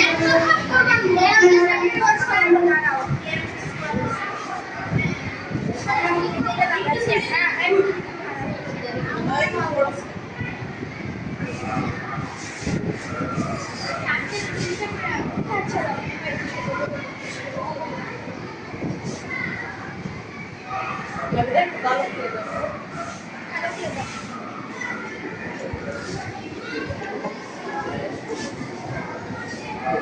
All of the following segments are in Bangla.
Gracias.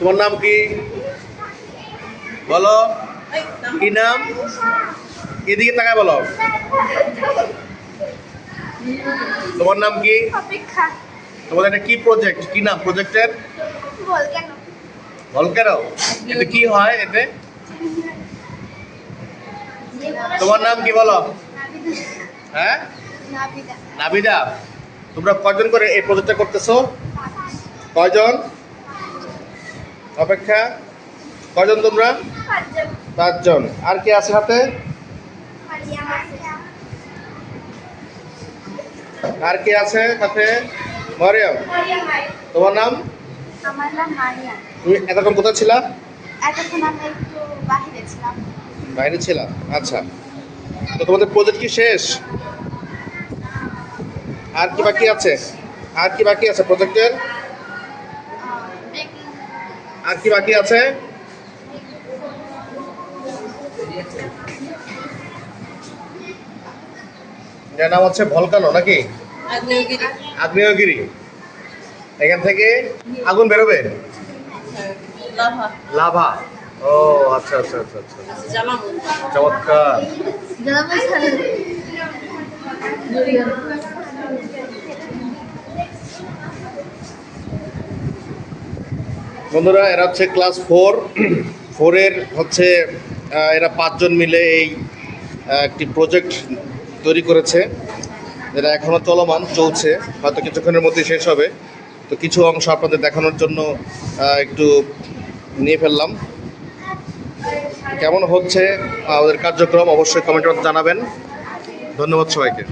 তোমার নাম কি? বলো। কি নাম? এদিকে তাকায় বলো। তোমার নাম কি? তোমাদের এটা কি প্রজেক্ট কি নাম প্রজেক্টের ভলকেরো এতে কি হয় এতে? তোমার নাম কি বলো? হ্যাঁ? নাবিদা। তোমরা কয়জন করে এই প্রজেক্টটা করতেছো? কয়জন? অপেক্ষা কয়জন তোমরা? পাঁচজন। আর কে আছে হাতে? আর কে আছে সাথে মরিয়ম। তোমার নাম? আমার নাম মারিয়াম। তুমি এতক্ষণ কোথায় ছিলা? এতক্ষণ আমরা একটু বাহিরে ছিলাম। বাইরে ছিলা? আচ্ছা। তো তোমাদের প্রজেক্ট কি শেষ? আর কি বাকি আছে? আর কি বাকি আছে প্রজেক্টের আর কি বাকি আছে? যার নাম হচ্ছে ভলকানো নাকি? আগ্নেয়গিরি। আগ্নেয়গিরি। এখান থেকে আগুন বেরোবে? লাভা। লাভা। ও আচ্ছা আচ্ছা আচ্ছা আচ্ছা। জামা চমৎকার। বন্ধুরা, এরা হচ্ছে ক্লাস ফোর ফোরের হচ্ছে এরা পাঁচজন মিলে এই একটি প্রজেক্ট তৈরি করেছে। যেটা এখনও চলমান, চলছে। হয়তো কিছুক্ষণের মধ্যে শেষ হবে। তো কিছু অংশ আপনাদের দেখানোর জন্য একটু নিয়ে ফেললাম। কেমন হচ্ছে ওদের কার্যক্রম অবশ্যই কমেন্ট জানাবেন। ধন্যবাদ সবাইকে।